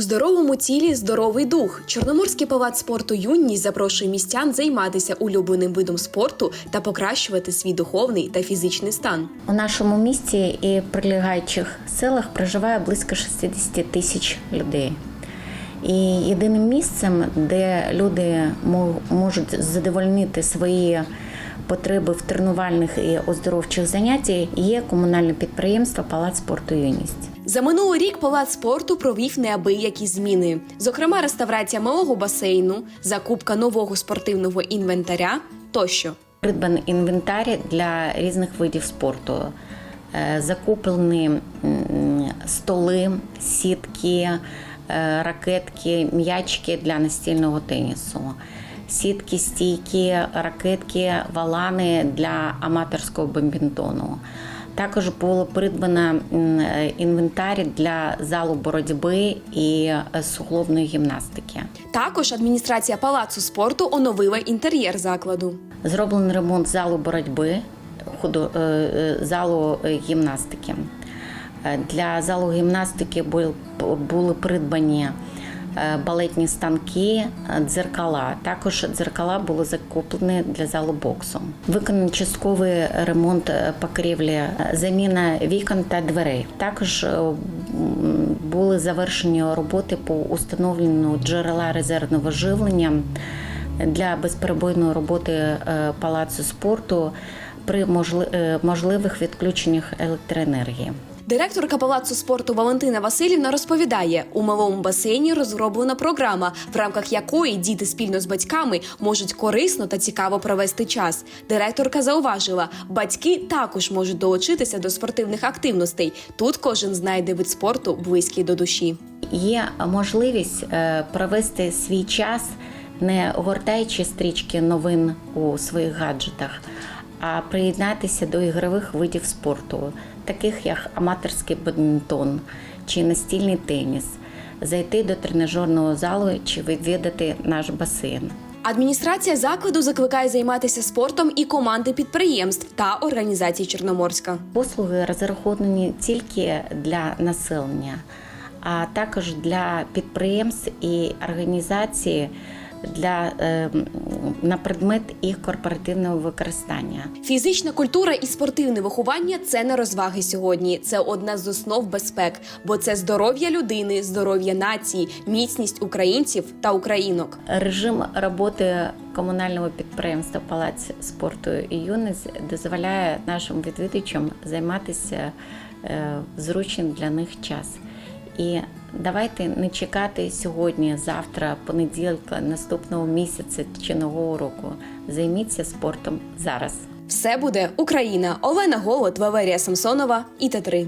здоровому тілі здоровий дух. Чорноморський палац спорту юність запрошує містян займатися улюбленим видом спорту та покращувати свій духовний та фізичний стан. У нашому місті і прилягаючих селах проживає близько 60 тисяч людей. І єдиним місцем, де люди можуть задовольнити свої потреби в тренувальних і оздоровчих заняттях, є комунальне підприємство Палац спорту юність. За минулий рік палац спорту провів неабиякі зміни, зокрема, реставрація малого басейну, закупка нового спортивного інвентаря тощо. Придбаний інвентар для різних видів спорту. Е, Закуплені столи, сітки, е, ракетки, м'ячики для настільного тенісу, сітки, стійки, ракетки, валани для аматорського бадмінтону. Також було придбано е, інвентар для залу боротьби і е, суглобної гімнастики. Також адміністрація палацу спорту оновила інтер'єр закладу. Зроблений ремонт залу боротьби, е, залу гімнастики. Для залу гімнастики бу- були придбані балетні станки, е, дзеркала. Також дзеркала були закуплені для залу боксу. Виконаний частковий ремонт е, покрівлі, е, заміна вікон та дверей. Також е, були завершені роботи по установленню джерела резервного живлення для безперебойної роботи е, палацу спорту при е, можливих відключеннях електроенергії. Директорка палацу спорту Валентина Васильівна розповідає, у малому басейні розроблена програма, в рамках якої діти спільно з батьками можуть корисно та цікаво провести час. Директорка зауважила, батьки також можуть долучитися до спортивних активностей. Тут кожен знайде вид спорту близький до душі. Є можливість е, провести свій час, не гортаючи стрічки новин у своїх гаджетах, а приєднатися до ігрових видів спорту, таких як аматорський бадмінтон чи настільний теніс, зайти до тренажерного залу чи відвідати наш басейн. Адміністрація закладу закликає займатися спортом і команди підприємств та організацій Чорноморська. Послуги розраховані тільки для населення, а також для підприємств і організацій для, е, на предмет їх корпоративного використання. Фізична культура і спортивне виховання це не розваги сьогодні. Це одна з основ безпек, бо це здоров'я людини, здоров'я нації, міцність українців та українок. Режим роботи комунального підприємства Палац спорту і юність дозволяє нашим відвідувачам займатися е, в зручний для них час. І давайте не чекати сьогодні, завтра, понеділка, наступного місяця чи нового року. Займіться спортом зараз. Все буде Україна. Олена Голод, Валерія Самсонова і Т3.